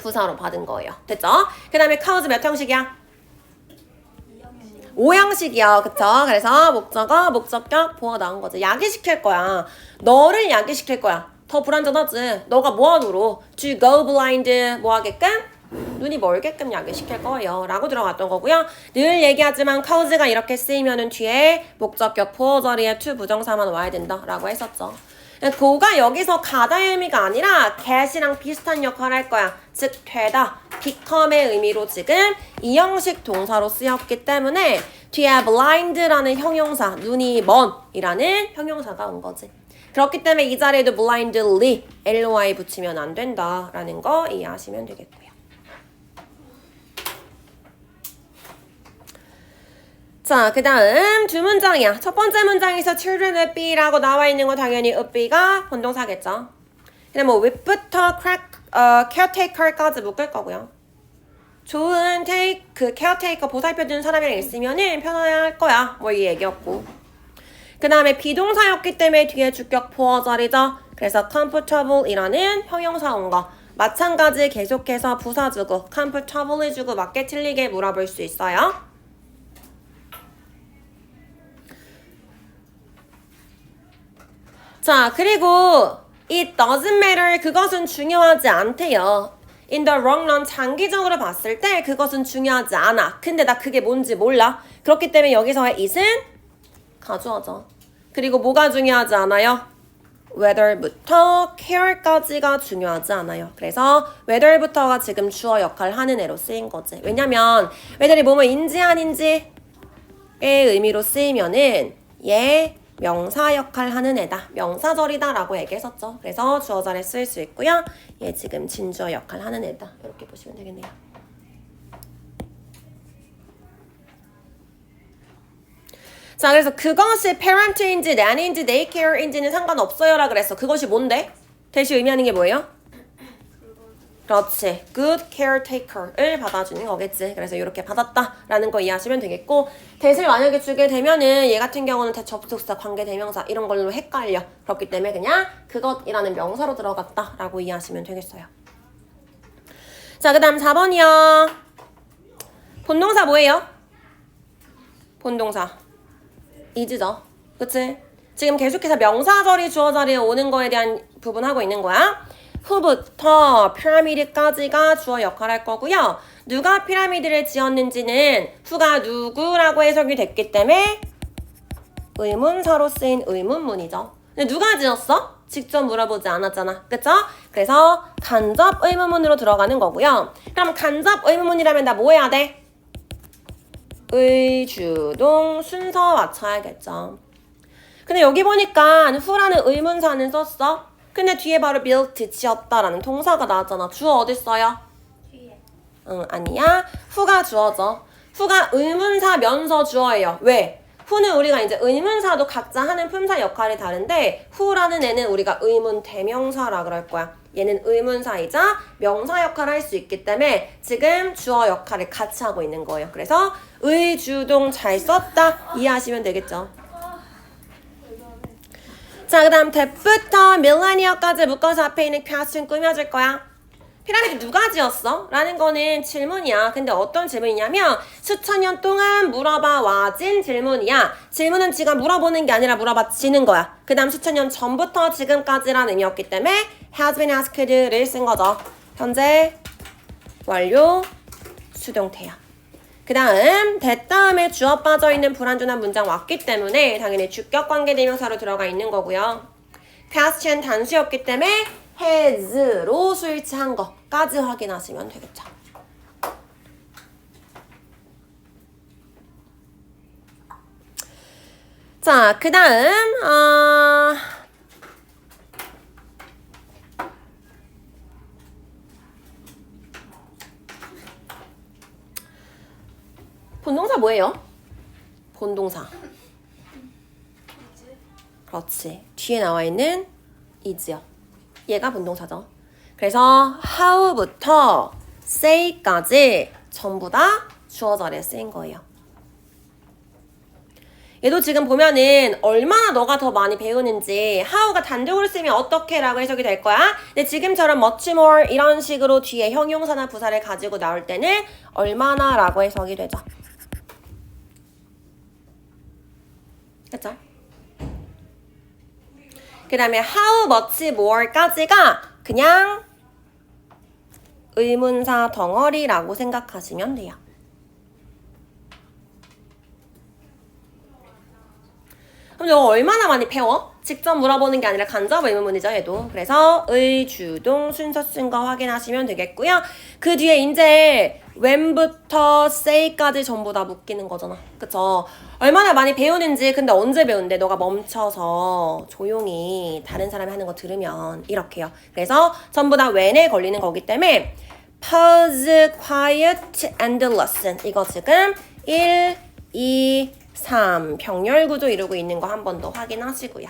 부사로 받은 거예요. 됐죠? 그 다음에 cause 몇 형식이야? 5형식이요. 그쵸? 그래서 목적어, 목적격, 보어 나온 거지. 야기시킬 거야. 너를 야기시킬 거야. 더 불안전하지. 너가 뭐하도록 to go blind 뭐 하게끔? 눈이 멀게끔 야기시킬 거예요. 라고 들어갔던 거고요. 늘 얘기하지만 cause가 이렇게 쓰이면은 뒤에 목적격, 보어 자리에 to 부정사만 와야 된다. 라고 했었죠. 고가 여기서 가다의 의미가 아니라 get이랑 비슷한 역할을 할 거야. 즉 되다, become의 의미로 지금 이 형식 동사로 쓰였기 때문에 뒤에 blind라는 형용사, 눈이 먼이라는 형용사가 온 거지. 그렇기 때문에 이 자리에도 blindly, ly 붙이면 안 된다라는 거 이해하시면 되겠고요. 자, 그 다음 두 문장이야. 첫 번째 문장에서 children would be라고 나와 있는 거 당연히 would be가 본동사겠죠. 근데 뭐 with부터 crack, 어, caretaker까지 묶을 거고요. 좋은 take, 그 caretaker 보살펴주는 사람이랑 있으면은 편할 거야. 뭐 이 얘기였고. 그 다음에 비동사였기 때문에 뒤에 주격 보어 자리죠. 그래서 comfortable이라는 형용사 온 거. 마찬가지 계속해서 부사 주고 comfortable 해주고 맞게 틀리게 물어볼 수 있어요. 자, 그리고 it doesn't matter 그것은 중요하지 않대요. in the long run 장기적으로 봤을 때 그것은 중요하지 않아. 근데 나 그게 뭔지 몰라. 그렇기 때문에 여기서의 it은 가져와져. 그리고 뭐가 중요하지 않아요? whether부터 care까지가 중요하지 않아요. 그래서 whether부터가 지금 주어 역할을 하는 애로 쓰인 거지. 왜냐면 whether이 뭐뭐 인지 아닌지의 의미로 쓰이면은 얘 명사 역할 하는 애다. 명사절이다 라고 얘기했었죠. 그래서 주어절에 쓰일 수 있고요. 얘 지금 진주어 역할 하는 애다. 이렇게 보시면 되겠네요. 자, 그래서 그것이 parent인지 nanny인지 daycare인지는 상관없어요라 그랬어. 그것이 뭔데? 대시 의미하는 게 뭐예요? 그렇지. good caretaker을 받아주는 거겠지. 그래서 이렇게 받았다라는 거 이해하시면 되겠고 대실 만약에 주게 되면은 얘 같은 경우는 대접속사, 관계대명사 이런 걸로 헷갈려. 그렇기 때문에 그냥 그것이라는 명사로 들어갔다라고 이해하시면 되겠어요. 자, 그 다음 4번이요. 본동사 뭐예요? 본동사. 이즈죠. 그치? 지금 계속해서 명사절이 주어 자리에 오는 거에 대한 부분 하고 있는 거야. 후부터 피라미드까지가 주어 역할을 할 거고요. 누가 피라미드를 지었는지는 후가 누구라고 해석이 됐기 때문에 의문사로 쓰인 의문문이죠. 근데 누가 지었어? 직접 물어보지 않았잖아. 그쵸? 그래서 간접 의문문으로 들어가는 거고요. 그럼 간접 의문문이라면 나 뭐 해야 돼? 의주동 순서 맞춰야겠죠. 근데 여기 보니까 후라는 의문사는 썼어. 근데 뒤에 바로 built 지었다라는 동사가 나왔잖아. 주어 어디 써요? 응 아니야. 후가 주어져. 후가 의문사 면서 주어예요. 왜? 후는 우리가 이제 의문사도 각자 하는 품사 역할이 다른데 후라는 애는 우리가 의문 대명사라 그럴 거야. 얘는 의문사이자 명사 역할을 할 수 있기 때문에 지금 주어 역할을 같이 하고 있는 거예요. 그래서 의주동 잘 썼다 이해하시면 되겠죠. 자, 그 다음 대부터 밀레니어까지 묶어서 앞에 있는 퀘스천 꾸며줄 거야. 피라미드 누가 지었어? 라는 거는 질문이야. 근데 어떤 질문이냐면 수천 년 동안 물어봐 와진 질문이야. 질문은 지가 물어보는 게 아니라 물어봐 지는 거야. 그 다음 수천 년 전부터 지금까지라는 의미였기 때문에 has been asked를 쓴 거죠. 현재 완료 수동태야. 그 다음 대 다음에 주어 빠져있는 불완전한 문장 왔기 때문에 당연히 주격 관계 대명사로 들어가 있는 거고요. question 단수였기 때문에 has로 스위치한 거까지 확인하시면 되겠죠. 자, 그 다음 어... 본동사 뭐예요? 본동사. 그렇지. 뒤에 나와 있는 is요. 얘가 본동사죠. 그래서 how부터 say까지 전부 다 주어 자리에 쓰인 거예요. 얘도 지금 보면은 얼마나 너가 더 많이 배우는지 how가 단독으로 쓰면 어떻게 라고 해석이 될 거야. 근데 지금처럼 much more 이런 식으로 뒤에 형용사나 부사를 가지고 나올 때는 얼마나 라고 해석이 되죠. 그쵸? 그 다음에 how much more까지가 그냥 의문사 덩어리라고 생각하시면 돼요. 그럼 너 얼마나 많이 배워? 직접 물어보는 게 아니라 간접 의문문이죠, 얘도. 그래서 의, 주 동, 순서 쓴 거 확인하시면 되겠고요. 그 뒤에 이제 when부터 say까지 전부 다 묶이는 거잖아. 그쵸? 얼마나 많이 배우는지, 근데 언제 배운대? 너가 멈춰서 조용히 다른 사람이 하는 거 들으면 이렇게요. 그래서 전부 다 when에 걸리는 거기 때문에 pause, quiet, and listen. 이거 지금 1, 2, 3 병렬 구조 이루고 있는 거 한 번 더 확인하시고요.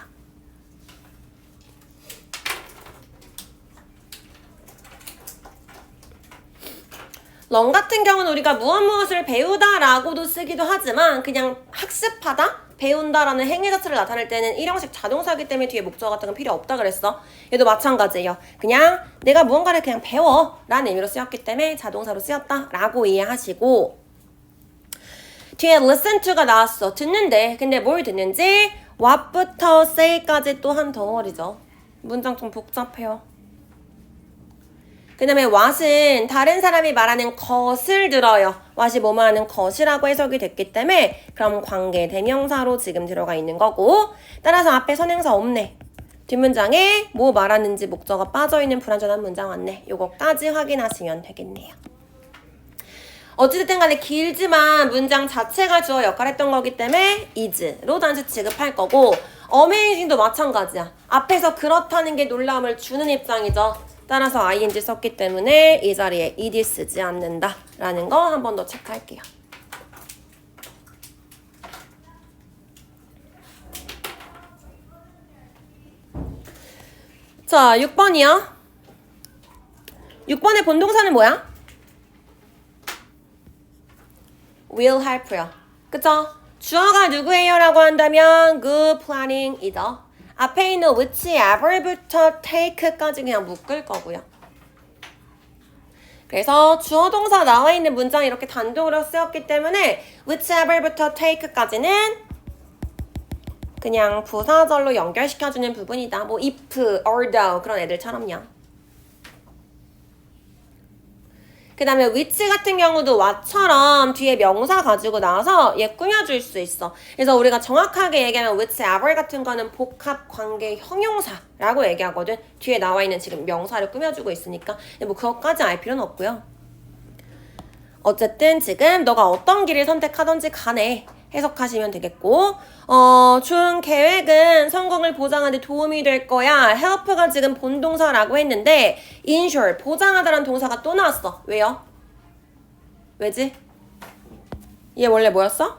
런 같은 경우는 우리가 무엇 무엇을 배우다라고도 쓰기도 하지만 그냥 학습하다, 배운다라는 행위 자체를 나타낼 때는 일형식 자동사기 때문에 뒤에 목적 같은 건 필요 없다 그랬어. 얘도 마찬가지예요. 그냥 내가 무언가를 그냥 배워 라는 의미로 쓰였기 때문에 자동사로 쓰였다 라고 이해하시고 뒤에 listen to가 나왔어. 듣는데. 근데 뭘 듣는지 what부터 say까지 또한 덩어리죠. 문장 좀 복잡해요. 그 다음에 what은 다른 사람이 말하는 것을 들어요. what이 뭐뭐 하는 것이라고 해석이 됐기 때문에 그럼 관계 대명사로 지금 들어가 있는 거고 따라서 앞에 선행사 없네. 뒷문장에 뭐 말하는지 목적어 빠져있는 불완전한 문장 왔네. 요거까지 확인하시면 되겠네요. 어찌됐든 간에 길지만 문장 자체가 주어 역할했던 거기 때문에 is로 단수 취급할 거고 amazing도 마찬가지야. 앞에서 그렇다는 게 놀라움을 주는 입장이죠. 따라서 ing 썼기 때문에 이 자리에 ed 쓰지 않는다 라는 거 한 번 더 체크할게요. 자, 6번이요. 6번의 본동사는 뭐야? will help요. 그쵸? 주어가 누구예요? 라고 한다면 good planning이죠. 앞에 있는 whichever부터 take까지 그냥 묶을 거고요. 그래서 주어 동사 나와 있는 문장이 이렇게 단독으로 쓰였기 때문에 whichever부터 take까지는 그냥 부사절로 연결시켜주는 부분이다. 뭐 if, although 그런 애들처럼요. 그 다음에 which 같은 경우도 what처럼 뒤에 명사 가지고 나와서 얘 꾸며줄 수 있어. 그래서 우리가 정확하게 얘기하면 whichever 같은 거는 복합 관계 형용사라고 얘기하거든. 뒤에 나와 있는 지금 명사를 꾸며주고 있으니까. 뭐 그것까지 알 필요는 없고요. 어쨌든 지금 너가 어떤 길을 선택하던지 간에 해석하시면 되겠고 어, 준 계획은 성공을 보장하는 데 도움이 될 거야. help가 지금 본동사라고 했는데 ensure 보장하다라는 동사가 또 나왔어. 왜요? 왜지? 얘 원래 뭐였어?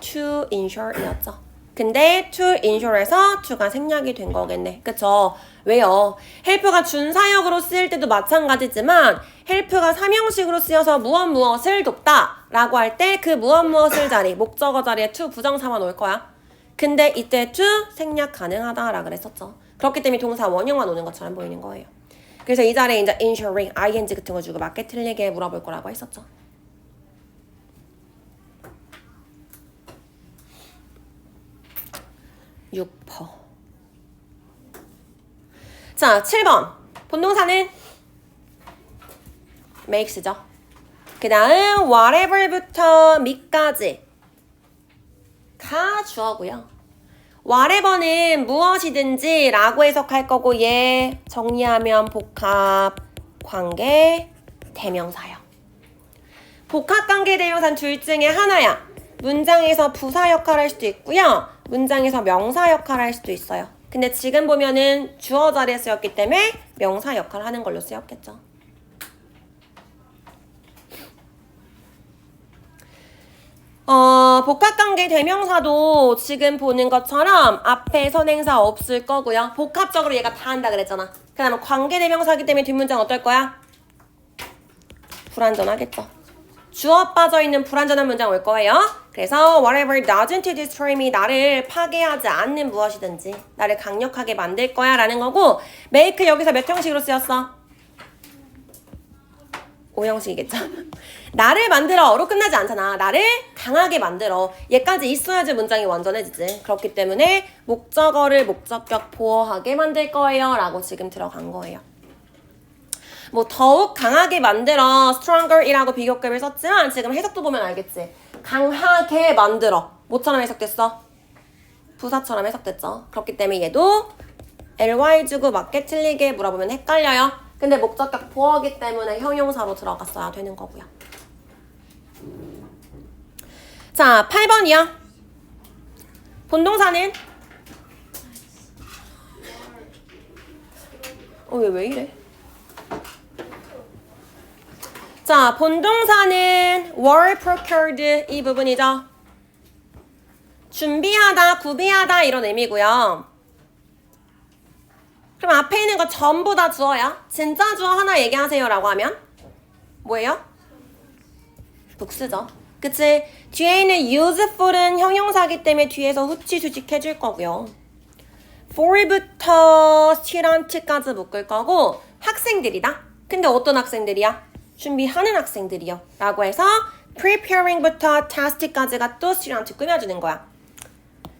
to ensure이었죠. 근데 to ensure에서 to가 생략이 된 거겠네. 그쵸? 왜요? help가 준사역으로 쓰일 때도 마찬가지지만 help가 삼형식으로 쓰여서 무엇 무엇을 돕다 라고 할 때 그 무엇 무엇을 자리, 목적어 자리에 to 부정사만 올 거야. 근데 이때 to 생략 가능하다라 그랬었죠. 그렇기 때문에 동사 원형만 오는 것처럼 보이는 거예요. 그래서 이 자리에 이제 ensuring, ing 같은 거 주고 맞게 틀리게 물어볼 거라고 했었죠. 6퍼. 자, 7번. 본동사는 makes죠. 그 다음 whatever부터 me까지 가 주어고요. whatever는 무엇이든지 라고 해석할 거고 얘 정리하면 복합 관계 대명사요. 복합 관계 대명사는 둘 중에 하나야. 문장에서 부사 역할을 할 수도 있고요. 문장에서 명사 역할을 할 수도 있어요. 근데 지금 보면은 주어 자리에 쓰였기 때문에 명사 역할을 하는 걸로 쓰였겠죠. 어, 복합관계 대명사도 지금 보는 것처럼 앞에 선행사 없을 거고요. 복합적으로 얘가 다 한다 그랬잖아. 그 다음에 관계 대명사기 때문에 뒷문장 어떨 거야? 불완전하겠죠. 주어 빠져 있는 불완전한 문장 올 거예요. 그래서 whatever doesn't destroy me 나를 파괴하지 않는 무엇이든지 나를 강력하게 만들 거야 라는 거고 make 여기서 몇 형식으로 쓰였어? 5형식이겠죠? 나를 만들어로 끝나지 않잖아. 나를 강하게 만들어. 얘까지 있어야지 문장이 완전해지지. 그렇기 때문에 목적어를 목적격 보어하게 만들 거예요. 라고 지금 들어간 거예요. 뭐 더욱 강하게 만들어 stronger이라고 비교급을 썼지만 지금 해석도 보면 알겠지. 강하게 만들어. 뭐처럼 해석됐어? 부사처럼 해석됐죠. 그렇기 때문에 얘도 ly 주고 맞게 틀리게 물어보면 헷갈려요. 근데 목적격 보어기 때문에 형용사로 들어갔어야 되는 거고요. 자, 8번이요. 본동사는 어, 왜, 왜 이래? 자, 본동사는 were procured 이 부분이죠. 준비하다, 구비하다 이런 의미고요. 그럼 앞에 있는 거 전부 다 주어야? 진짜 주어 하나 얘기하세요라고 하면 뭐예요? 복수죠. 그치? 뒤에 있는 useful은 형용사기 때문에 뒤에서 후치 수직 해줄 거고요. for부터 student까지 묶을 거고 학생들이다. 근데 어떤 학생들이야? 준비하는 학생들이요. 라고 해서 preparing부터 test까지가 또 student 꾸며주는 거야.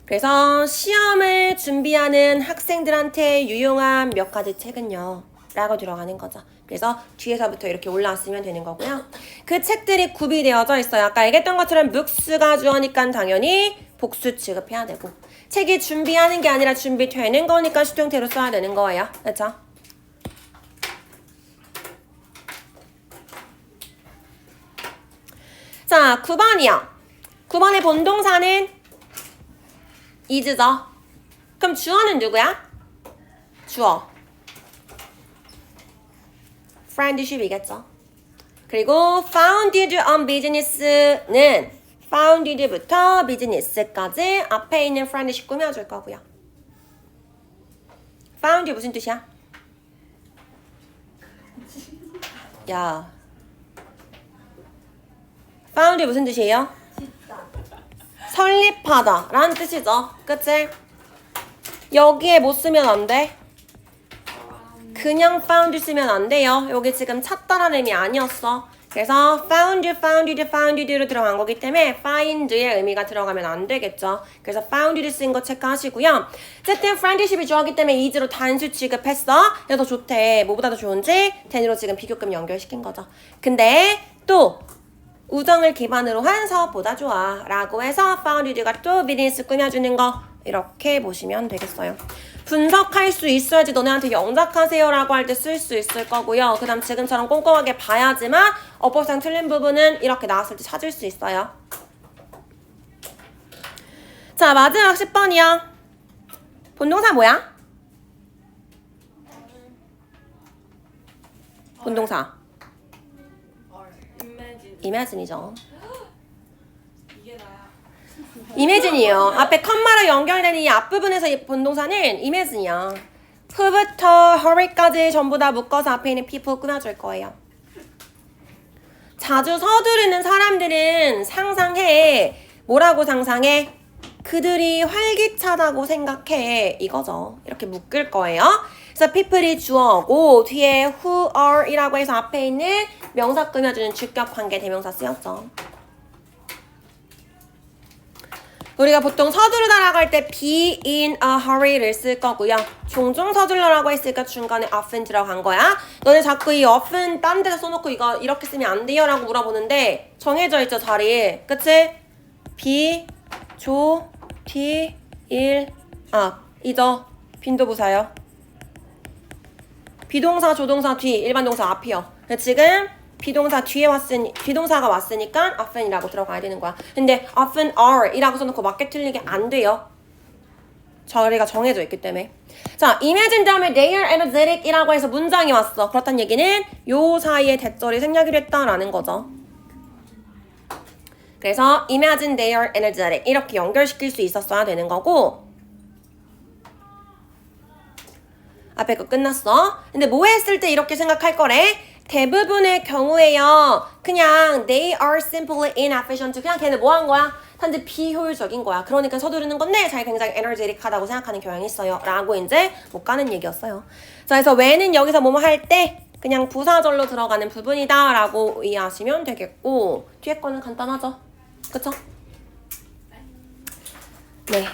그래서 시험을 준비하는 학생들한테 유용한 몇 가지 책은요. 라고 들어가는 거죠. 그래서 뒤에서부터 이렇게 올라왔으면 되는 거고요. 그 책들이 구비되어져 있어요. 아까 얘기했던 것처럼 묵스가 주어니까 당연히 복수 취급해야 되고 책이 준비하는 게 아니라 준비되는 거니까 수동태로 써야 되는 거예요. 그렇죠? 자, 9번이요. 9번의 본동사는 is죠. 그럼 주어는 누구야? 주어. friendship이겠죠. 그리고 founded on business는 founded부터 business까지 앞에 있는 friendship 꾸며줄 거고요. found 무슨 뜻이야? 야. Found 무슨 뜻이에요? 설립하다 라는 뜻이죠. 그치? 여기에 못 쓰면 안 돼. 그냥 found 쓰면 안 돼요. 여기 지금 찾다라는 의미 아니었어. 그래서 found, founded, founded로 들어간 거기 때문에 find의 의미가 들어가면 안 되겠죠. 그래서 founded 쓴 거 체크하시고요. 어쨌든 friendship이 좋아하기 때문에 is로 단수 취급했어. 그래서 더 좋대. 뭐보다 더 좋은지 then으로 지금 비교급 연결시킨 거죠. 근데 또 우정을 기반으로 한 사업보다 좋아. 라고 해서 founded가 또 비즈니스 꾸며주는 거. 이렇게 보시면 되겠어요. 분석할 수 있어야지 너네한테 영작하세요 라고 할 때 쓸 수 있을 거고요. 그 다음 지금처럼 꼼꼼하게 봐야지만 어법상 틀린 부분은 이렇게 나왔을 때 찾을 수 있어요. 자 마지막 10번이요. 본동사 뭐야? 본동사 이매진이죠. 이매진이에요. 앞에 컴마로 연결되는 이 앞부분에서 이 본동사는 이매진이야. who부터 hurry까지 전부 다 묶어서 앞에 있는 people 꾸며줄 거예요. 자주 서두르는 사람들은 상상해. 뭐라고 상상해? 그들이 활기차다고 생각해. 이거죠. 이렇게 묶을 거예요. 그래서 people이 주어고 뒤에 who are 이라고 해서 앞에 있는 명사 꾸며주는 주격 관계 대명사 쓰였죠. 우리가 보통 서두르다 라고 할 때 be in a hurry를 쓸 거고요. 종종 서둘러라고 했으니까 중간에 often 들어간 거야. 너네 자꾸 이 often 딴 데다 써놓고 이거 이렇게 쓰면 안 돼요 라고 물어보는데 정해져 있죠 자리. 그치? be, 조, 뒤, 일, 앞. 이죠? 빈도부사요. 비동사, 조동사 뒤, 일반 동사 앞이요. 지금 비동사 뒤에 왔으니 비동사가 왔으니까 often이라고 들어가야 되는 거야. 근데 often are이라고 써놓고 맞게 틀리게 안 돼요. 자리가 정해져 있기 때문에. 자, imagine 다음에 they are energetic이라고 해서 문장이 왔어. 그렇다는 얘기는 요 사이에 대절이 생략이 됐다라는 거죠. 그래서 imagine they are energetic 이렇게 연결시킬 수 있었어야 되는 거고 앞에 거 끝났어. 근데 뭐 했을 때 이렇게 생각할 거래? 대부분의 경우에요. 그냥 they are simply inefficient. 그냥 걔네 뭐 한 거야? 단지 비효율적인 거야. 그러니까 서두르는 건데 자기 굉장히 에너제틱하다고 생각하는 경향이 있어요. 라고 이제 못 가는 얘기였어요. 자, 그래서 when은 여기서 뭐뭐 할 때 그냥 부사절로 들어가는 부분이다 라고 이해하시면 되겠고 뒤에 거는 간단하죠? 그쵸? 네.